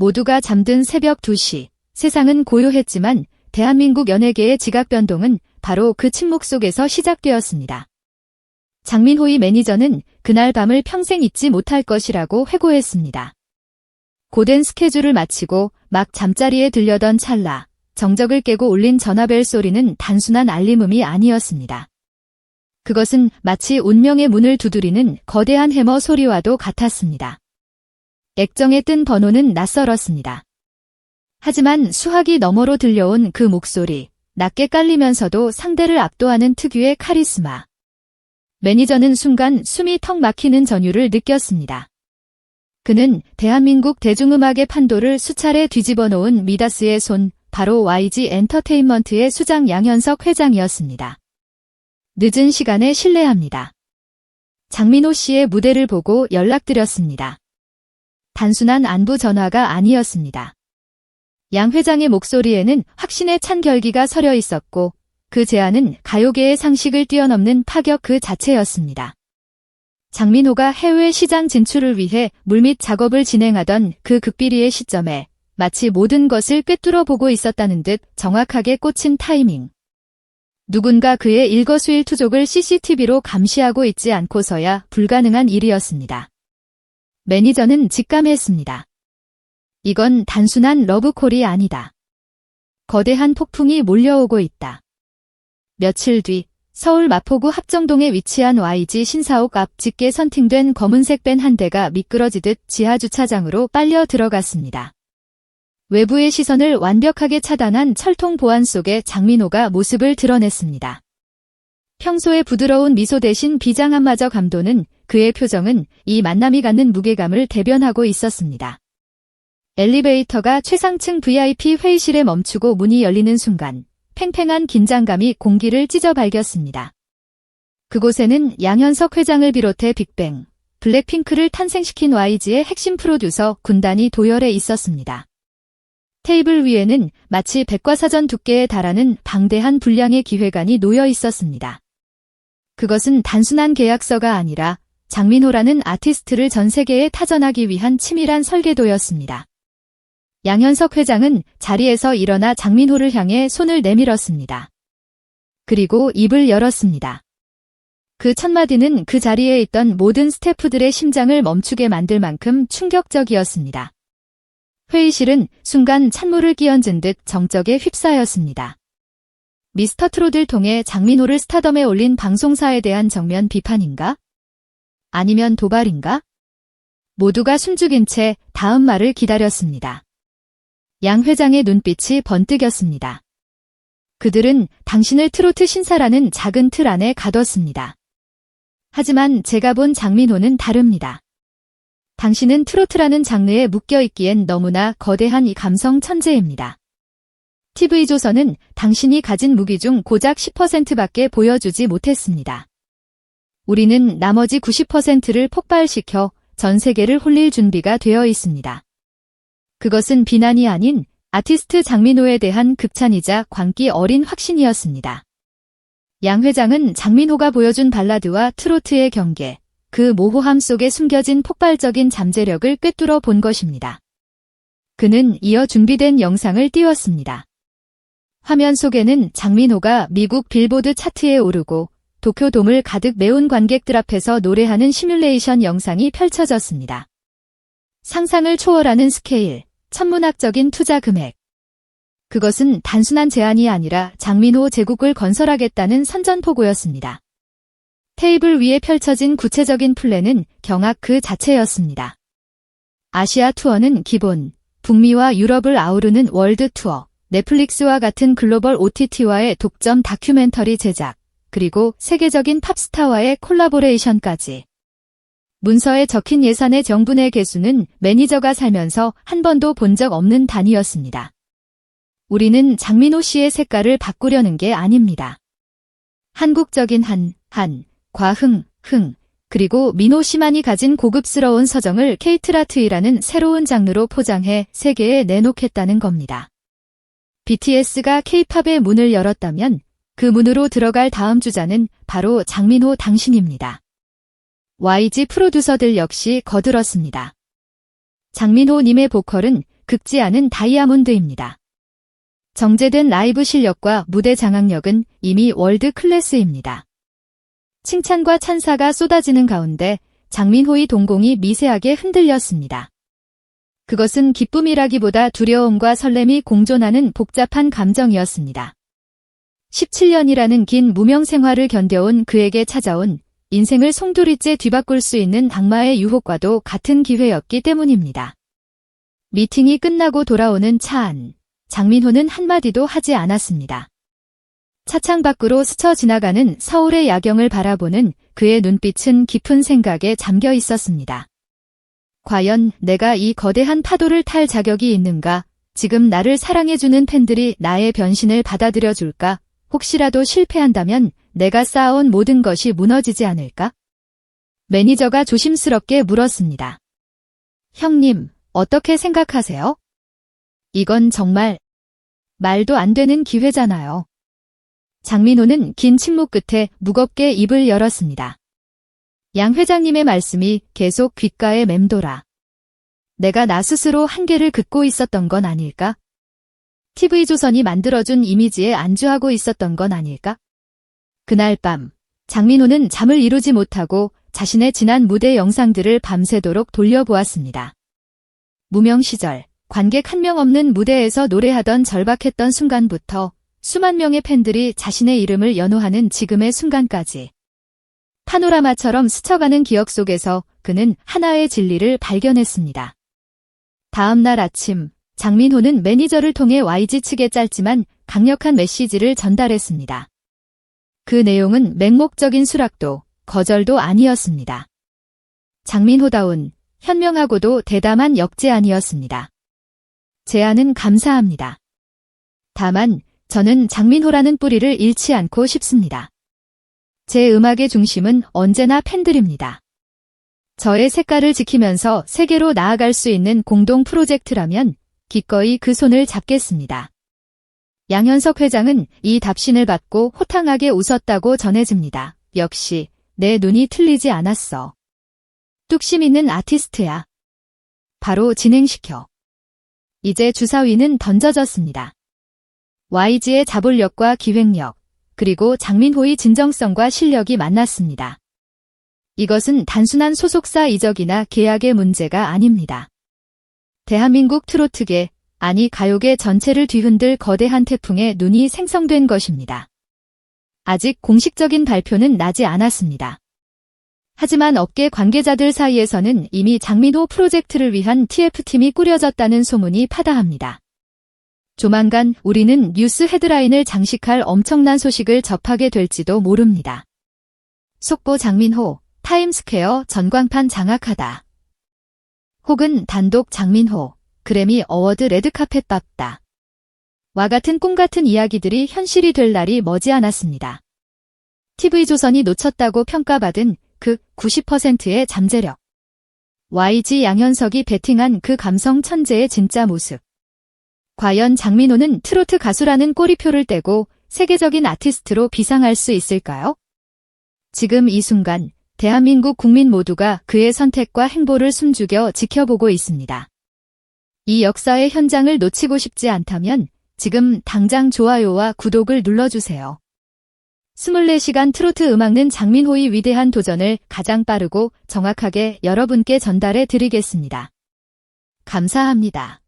모두가 잠든 새벽 2시. 세상은 고요했지만 대한민국 연예계의 지각 변동은 바로 그 침묵 속에서 시작되었습니다. 장민호의 매니저는 그날 밤을 평생 잊지 못할 것이라고 회고했습니다. 고된 스케줄을 마치고 막 잠자리에 들려던 찰나 정적을 깨고 울린 전화벨 소리는 단순한 알림음이 아니었습니다. 그것은 마치 운명의 문을 두드리는 거대한 해머 소리와도 같았습니다. 액정에 뜬 번호는 낯설었습니다. 하지만 수화기 너머로 들려온 그 목소리, 낮게 깔리면서도 상대를 압도하는 특유의 카리스마. 매니저는 순간 숨이 턱 막히는 전율을 느꼈습니다. 그는 대한민국 대중음악의 판도를 수차례 뒤집어 놓은 미다스의 손, 바로 YG 엔터테인먼트의 수장 양현석 회장이었습니다. 늦은 시간에 실례합니다. 장민호 씨의 무대를 보고 연락드렸습니다. 단순한 안부 전화가 아니었습니다. 양 회장의 목소리에는 확신에 찬 결기가 서려 있었고 그 제안은 가요계의 상식을 뛰어넘는 파격 그 자체였습니다. 장민호가 해외 시장 진출을 위해 물밑 작업을 진행하던 그 극비리의 시점에 마치 모든 것을 꿰뚫어 보고 있었다는 듯 정확하게 꽂힌 타이밍. 누군가 그의 일거수일투족을 CCTV로 감시하고 있지 않고서야 불가능한 일이었습니다. 매니저는 직감했습니다. 이건 단순한 러브콜이 아니다. 거대한 폭풍이 몰려오고 있다. 며칠 뒤 서울 마포구 합정동에 위치한 YG 신사옥 앞 짙게 선팅된 검은색 밴 한 대가 미끄러지듯 지하 주차장으로 빨려 들어갔습니다. 외부의 시선을 완벽하게 차단한 철통 보안 속에 장민호가 모습을 드러냈습니다. 평소의 부드러운 미소 대신 비장함마저 감도는 그의 표정은 이 만남이 갖는 무게감을 대변하고 있었습니다. 엘리베이터가 최상층 VIP 회의실에 멈추고 문이 열리는 순간 팽팽한 긴장감이 공기를 찢어 발겼습니다. 그곳에는 양현석 회장을 비롯해 빅뱅, 블랙핑크를 탄생시킨 YG의 핵심 프로듀서 군단이 도열해 있었습니다. 테이블 위에는 마치 백과사전 두께에 달하는 방대한 분량의 기획안이 놓여 있었습니다. 그것은 단순한 계약서가 아니라 장민호라는 아티스트를 전 세계에 타전하기 위한 치밀한 설계도였습니다. 양현석 회장은 자리에서 일어나 장민호를 향해 손을 내밀었습니다. 그리고 입을 열었습니다. 그 첫마디는 그 자리에 있던 모든 스태프들의 심장을 멈추게 만들 만큼 충격적이었습니다. 회의실은 순간 찬물을 끼얹은 듯 정적에 휩싸였습니다. 미스터 트롯을 통해 장민호를 스타덤에 올린 방송사에 대한 정면 비판인가? 아니면 도발인가? 모두가 숨죽인 채 다음 말을 기다렸습니다. 양 회장의 눈빛이 번뜩였습니다. 그들은 당신을 트로트 신사라는 작은 틀 안에 가뒀습니다. 하지만 제가 본 장민호는 다릅니다. 당신은 트로트라는 장르에 묶여있기엔 너무나 거대한 이 감성 천재입니다. TV조선은 당신이 가진 무기 중 고작 10%밖에 보여주지 못했습니다. 우리는 나머지 90%를 폭발시켜 전 세계를 홀릴 준비가 되어 있습니다. 그것은 비난이 아닌 아티스트 장민호에 대한 극찬이자 광기 어린 확신이었습니다. 양 회장은 장민호가 보여준 발라드와 트로트의 경계, 그 모호함 속에 숨겨진 폭발적인 잠재력을 꿰뚫어 본 것입니다. 그는 이어 준비된 영상을 띄웠습니다. 화면 속에는 장민호가 미국 빌보드 차트에 오르고 도쿄돔을 가득 메운 관객들 앞에서 노래하는 시뮬레이션 영상이 펼쳐졌습니다. 상상을 초월하는 스케일, 천문학적인 투자 금액. 그것은 단순한 제안이 아니라 장민호 제국을 건설하겠다는 선전포고였습니다. 테이블 위에 펼쳐진 구체적인 플랜은 경악 그 자체였습니다. 아시아 투어는 기본, 북미와 유럽을 아우르는 월드 투어, 넷플릭스와 같은 글로벌 OTT와의 독점 다큐멘터리 제작, 그리고 세계적인 팝스타와의 콜라보레이션까지. 문서에 적힌 예산의 정분의 개수는 매니저가 살면서 한 번도 본 적 없는 단위였습니다. 우리는 장민호 씨의 색깔을 바꾸려는 게 아닙니다. 한국적인 한, 한, 과흥, 흥, 그리고 민호 씨만이 가진 고급스러운 서정을 케이트라트이라는 새로운 장르로 포장해 세계에 내놓겠다는 겁니다. BTS가 케이팝의 문을 열었다면 그 문으로 들어갈 다음 주자는 바로 장민호 당신입니다. YG 프로듀서들 역시 거들었습니다. 장민호님의 보컬은 극지 않은 다이아몬드입니다. 정제된 라이브 실력과 무대 장악력은 이미 월드 클래스입니다. 칭찬과 찬사가 쏟아지는 가운데 장민호의 동공이 미세하게 흔들렸습니다. 그것은 기쁨이라기보다 두려움과 설렘이 공존하는 복잡한 감정이었습니다. 17년이라는 긴 무명 생활을 견뎌온 그에게 찾아온 인생을 송두리째 뒤바꿀 수 있는 악마의 유혹과도 같은 기회였기 때문입니다. 미팅이 끝나고 돌아오는 차 안, 장민호는 한마디도 하지 않았습니다. 차창 밖으로 스쳐 지나가는 서울의 야경을 바라보는 그의 눈빛은 깊은 생각에 잠겨 있었습니다. 과연 내가 이 거대한 파도를 탈 자격이 있는가? 지금 나를 사랑해주는 팬들이 나의 변신을 받아들여줄까? 혹시라도 실패한다면 내가 쌓아온 모든 것이 무너지지 않을까? 매니저가 조심스럽게 물었습니다. 형님, 어떻게 생각하세요? 이건 정말 말도 안 되는 기회잖아요. 장민호는 긴 침묵 끝에 무겁게 입을 열었습니다. 양 회장님의 말씀이 계속 귓가에 맴돌아. 내가 나 스스로 한계를 긋고 있었던 건 아닐까? TV조선이 만들어준 이미지에 안주하고 있었던 건 아닐까? 그날 밤, 장민호는 잠을 이루지 못하고 자신의 지난 무대 영상들을 밤새도록 돌려보았습니다. 무명 시절, 관객 한 명 없는 무대에서 노래하던 절박했던 순간부터 수만 명의 팬들이 자신의 이름을 연호하는 지금의 순간까지 파노라마처럼 스쳐가는 기억 속에서 그는 하나의 진리를 발견했습니다. 다음 날 아침 장민호는 매니저를 통해 YG 측에 짧지만 강력한 메시지를 전달했습니다. 그 내용은 맹목적인 수락도 거절도 아니었습니다. 장민호다운 현명하고도 대담한 역제안이었습니다. 제안은 감사합니다. 다만 저는 장민호라는 뿌리를 잃지 않고 싶습니다. 제 음악의 중심은 언제나 팬들입니다. 저의 색깔을 지키면서 세계로 나아갈 수 있는 공동 프로젝트라면 기꺼이 그 손을 잡겠습니다. 양현석 회장은 이 답신을 받고 호탕하게 웃었다고 전해집니다. 역시 내 눈이 틀리지 않았어. 뚝심 있는 아티스트야. 바로 진행시켜. 이제 주사위는 던져졌습니다. YG의 자본력과 기획력, 그리고 장민호의 진정성과 실력이 만났습니다. 이것은 단순한 소속사 이적이나 계약의 문제가 아닙니다. 대한민국 트로트계, 아니 가요계 전체를 뒤흔들 거대한 태풍에 눈이 생성된 것입니다. 아직 공식적인 발표는 나지 않았습니다. 하지만 업계 관계자들 사이에서는 이미 장민호 프로젝트를 위한 TF팀이 꾸려졌다는 소문이 파다합니다. 조만간 우리는 뉴스 헤드라인을 장식할 엄청난 소식을 접하게 될지도 모릅니다. 속보 장민호, 타임스퀘어 전광판 장악하다. 혹은 단독 장민호, 그래미 어워드 레드카펫 밟다. 와 같은 꿈 같은 이야기들이 현실이 될 날이 머지않았습니다. TV조선이 놓쳤다고 평가받은 그 90%의 잠재력. YG 양현석이 베팅한 그 감성 천재의 진짜 모습. 과연 장민호는 트로트 가수라는 꼬리표를 떼고 세계적인 아티스트로 비상할 수 있을까요? 지금 이 순간 대한민국 국민 모두가 그의 선택과 행보를 숨죽여 지켜보고 있습니다. 이 역사의 현장을 놓치고 싶지 않다면 지금 당장 좋아요와 구독을 눌러주세요. 24시간 트로트 음악는 장민호의 위대한 도전을 가장 빠르고 정확하게 여러분께 전달해 드리겠습니다. 감사합니다.